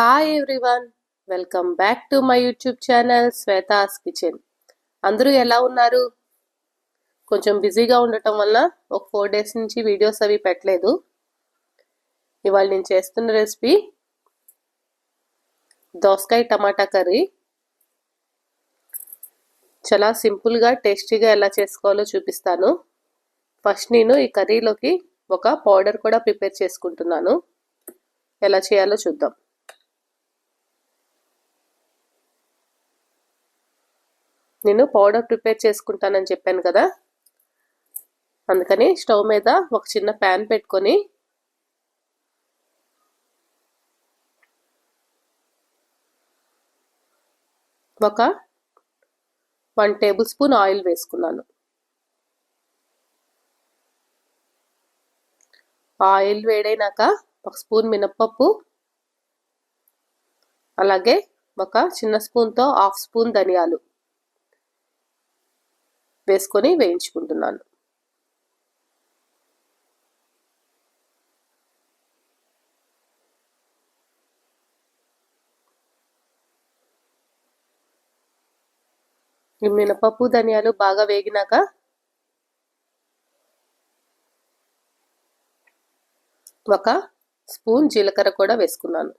Hi everyone welcome back to my YouTube channel Shweta's kitchen అందరూ ఎలా ఉన్నారు? కొంచెం బిజీగా ఉండటం వల్ల ఒక ఫోర్ డేస్ నుంచి వీడియోస్ అవి పెట్టలేదు. ఇవాళ నేను చేస్తున్న రెసిపీ దోసకాయ టమాటా కర్రీ. చాలా సింపుల్గా టేస్టీగా ఎలా చేసుకోవాలో చూపిస్తాను. ఫస్ట్ నేను ఈ కర్రీలోకి ఒక పౌడర్ కూడా ప్రిపేర్ చేసుకుంటున్నాను. ఎలా చేయాలో చూద్దాం. నేను పౌడర్ ప్రిపేర్ చేసుకుంటానని చెప్పాను కదా? అందుకని స్టవ్ మీద ఒక చిన్న ప్యాన్ పెట్టుకొని ఒక వన్ టేబుల్ స్పూన్ ఆయిల్ వేసుకున్నాను. ఆయిల్ వేడైనాక ఒక స్పూన్ మినప్పప్పు అలాగే ఒక చిన్న స్పూన్తో హాఫ్ స్పూన్ ధనియాలు. వేసుకొని వేయించుకుంటున్నాను. మినపప్పు ధనియాలు బాగా వేగినాక ఒక స్పూన్ జీలకర్ర కూడా వేసుకున్నాను.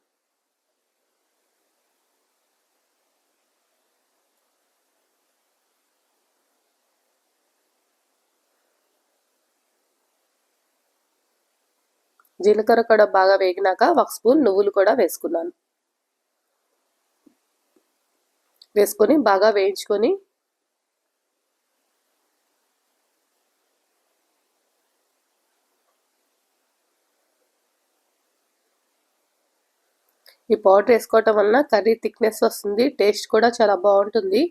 జీలకర్ర కూడా బాగా వేగినాక ఒక స్పూన్ నువ్వులు కూడా వేసుకున్నాను. వేసుకొని బాగా వేయించుకొని ఈ పౌడర్ వేసుకోవటం వలన కర్రీ థిక్నెస్ వస్తుంది టేస్ట్ కూడా చాలా బాగుంటుంది.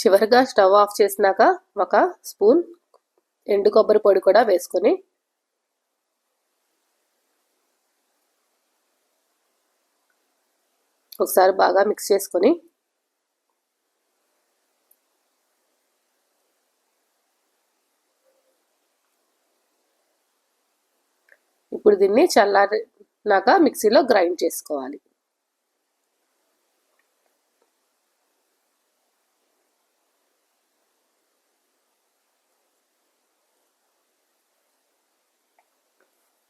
చివరిగా స్టవ్ ఆఫ్ చేసినాక ఒక స్పూన్ ఎండు కొబ్బరి పొడి కూడా వేసుకొని ఒకసారి బాగా మిక్స్ చేసుకొని ఇప్పుడు దీన్ని చల్లారినాక మిక్సీలో గ్రైండ్ చేసుకోవాలి.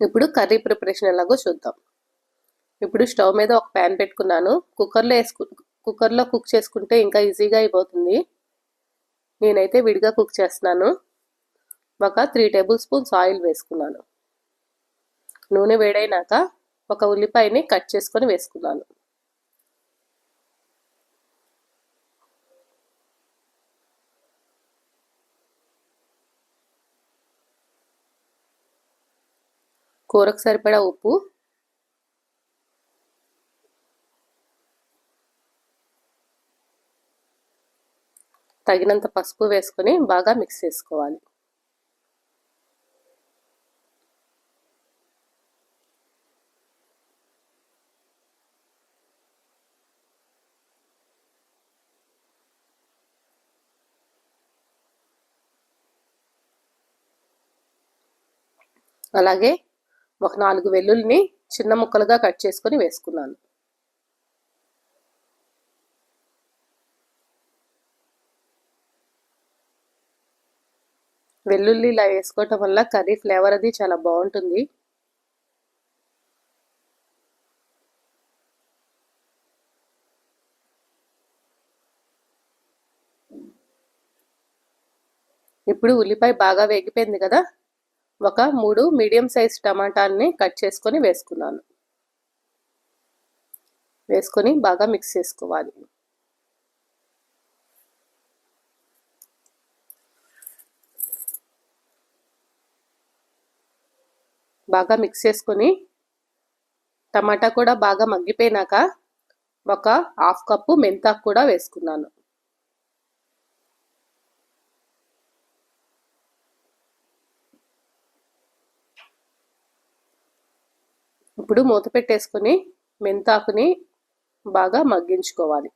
ఇప్పుడు కర్రీ ప్రిపరేషన్ ఎలాగో చూద్దాం. ఇప్పుడు స్టవ్ మీద ఒక ప్యాన్ పెట్టుకున్నాను. కుక్కర్లో వేసుకు కుక్కర్లో కుక్ చేసుకుంటే ఇంకా ఈజీగా అయిపోతుంది. నేనైతే విడిగా కుక్ చేస్తున్నాను. ఒక త్రీ టేబుల్ స్పూన్స్ ఆయిల్ వేసుకున్నాను. నూనె వేడైనాక ఒక ఉల్లిపాయని కట్ చేసుకొని వేసుకున్నాను. కూరకు సరిపడా ఉప్పు. తగినంత పసుపు వేసుకొని బాగా మిక్స్ చేసుకోవాలి. అలాగే ఒక నాలుగు వెల్లుల్ని చిన్న ముక్కలుగా కట్ చేసుకొని వేసుకున్నాను. వెల్లుల్లి ఇలా వేసుకోవటం వల్ల కర్రీ ఫ్లేవర్ అది చాలా బాగుంటుంది. ఇప్పుడు ఉల్లిపాయ బాగా వేగిపోయింది కదా? ఒక మూడు మీడియం సైజ్ టమాటాలని కట్ చేసుకొని వేసుకున్నాను. వేసుకొని బాగా మిక్స్ చేసుకోవాలి. బాగా మిక్స్ చేసుకొని టమాటా కూడా బాగా మగ్గిపోయినాక ఒక హాఫ్ కప్పు మెంతాకు కూడా వేసుకున్నాను. ఇప్పుడు మూత పెట్టేసుకుని మెంతాకుని బాగా మగ్గించుకోవాలి.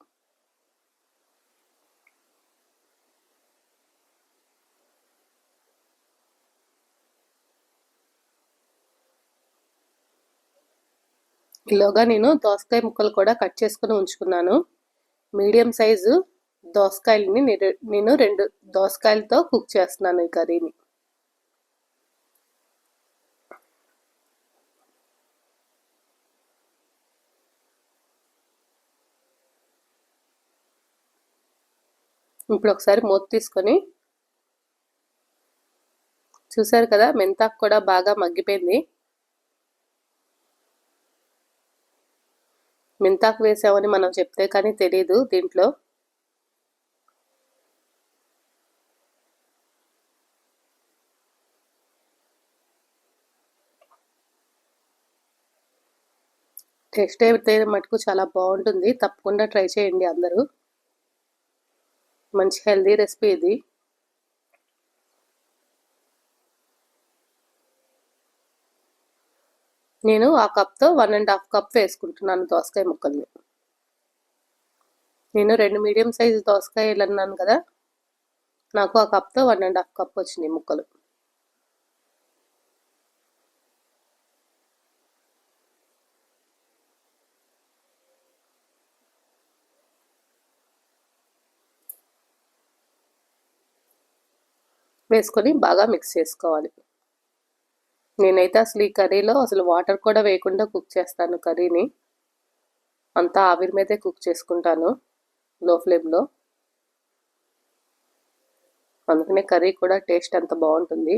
ఈలోగా నేను దోసకాయ ముక్కలు కూడా కట్ చేసుకుని ఉంచుకున్నాను. మీడియం సైజు దోసకాయలని నేను రెండు దోసకాయలతో కుక్ చేస్తున్నాను ఈ కర్రీని. ఇప్పుడు ఒకసారి మూత తీసుకొని చూసారు కదా మెంతాకు కూడా బాగా మగ్గిపోయింది. మెంతాకు వేసామని మనం చెప్తే కానీ తెలియదు దీంట్లో. టేస్ట్ అయితే మటుకు చాలా బాగుంటుంది. తప్పకుండా ట్రై చేయండి అందరూ. మంచి హెల్దీ రెసిపీ ఇది. నేను ఆ కప్తో వన్ అండ్ హాఫ్ కప్ వేసుకుంటున్నాను దోసకాయ ముక్కల్ని. నేను రెండు మీడియం సైజు దోసకాయలు అన్నాను కదా నాకు ఆ కప్తో వన్ అండ్ హాఫ్ కప్ వచ్చినాయి ముక్కలు. వేసుకొని బాగా మిక్స్ చేసుకోవాలి. నేనైతే అసలు ఈ కర్రీలో అసలు వాటర్ కూడా వేయకుండా కుక్ చేస్తాను కర్రీని. అంతా ఆవిరి మీదే కుక్ చేసుకుంటాను లో ఫ్లేమ్లో. అందుకనే కర్రీ కూడా టేస్ట్ అంత బాగుంటుంది.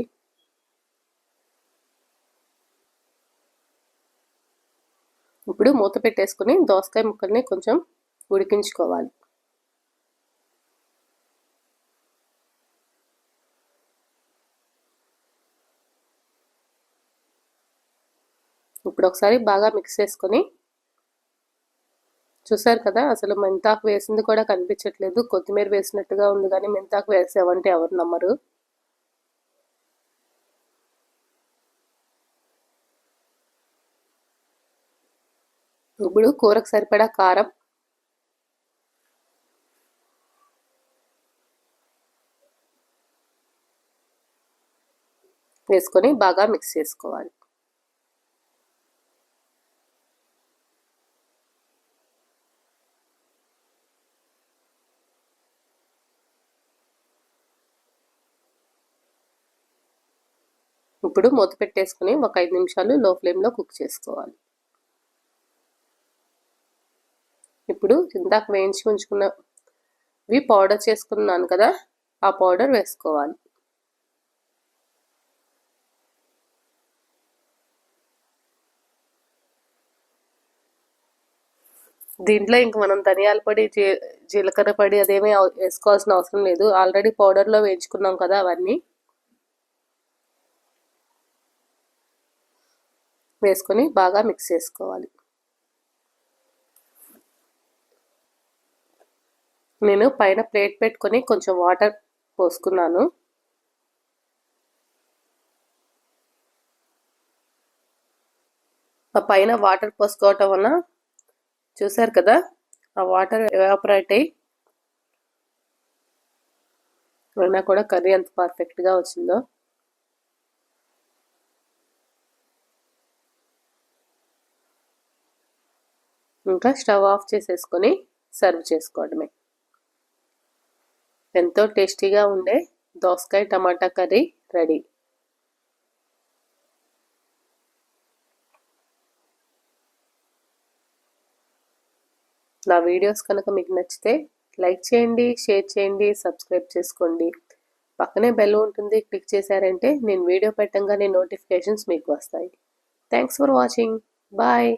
ఇప్పుడు మూత పెట్టేసుకుని దోసకాయ ముక్కల్ని కొంచెం ఉడికించుకోవాలి. ఇప్పుడు ఒకసారి బాగా మిక్స్ చేసుకొని చూసారు కదా అసలు మెంతాకు వేసింది కూడా కనిపించట్లేదు. కొత్తిమీర వేసినట్టుగా ఉంది కానీ మెంతాకు వేసామంటే ఎవరు నమ్మరు. ఇప్పుడు కూరకు సరిపడా కారం. వేసుకొని బాగా మిక్స్ చేసుకోవాలి. ఇప్పుడు మూత పెట్టేసుకుని ఒక ఐదు నిమిషాలు లో ఫ్లేమ్లో కుక్ చేసుకోవాలి. ఇప్పుడు ఇందాక వేయించి ఉంచుకున్నవి పౌడర్ చేసుకున్నాను కదా ఆ పౌడర్ వేసుకోవాలి. దీంట్లో ఇంక మనం ధనియాల పొడి జీలకర్ర పొడి అదేమీ వేసుకోవాల్సిన అవసరం లేదు. ఆల్రెడీ పౌడర్లో వేయించుకున్నాం కదా అవన్నీ. వేసుకొని బాగా మిక్స్ చేసుకోవాలి. నేను పైన ప్లేట్ పెట్టుకొని కొంచెం వాటర్ పోసుకున్నాను. ఆ పైన వాటర్ పోసుకోవటం వలన చూసారు కదా ఆ వాటర్ ఎవాపరేట్ అయ్యి అయినా కూడా కర్రీ ఎంత పర్ఫెక్ట్గా వచ్చిందో. ఇంకా స్టవ్ ఆఫ్ చేసేసుకొని సర్వ్ చేసుకోవడమే. ఎంతో టేస్టీగా ఉండే దోసకాయ టమాటా కర్రీ రెడీ. నా వీడియోస్ కనుక మీకు నచ్చితే లైక్ చేయండి షేర్ చేయండి సబ్స్క్రైబ్ చేసుకోండి. పక్కనే బెల్ ఉంటుంది క్లిక్ చేశారంటే నేను వీడియో పెట్టంగానే నోటిఫికేషన్స్ మీకు వస్తాయి. Thanks for watching. బాయ్.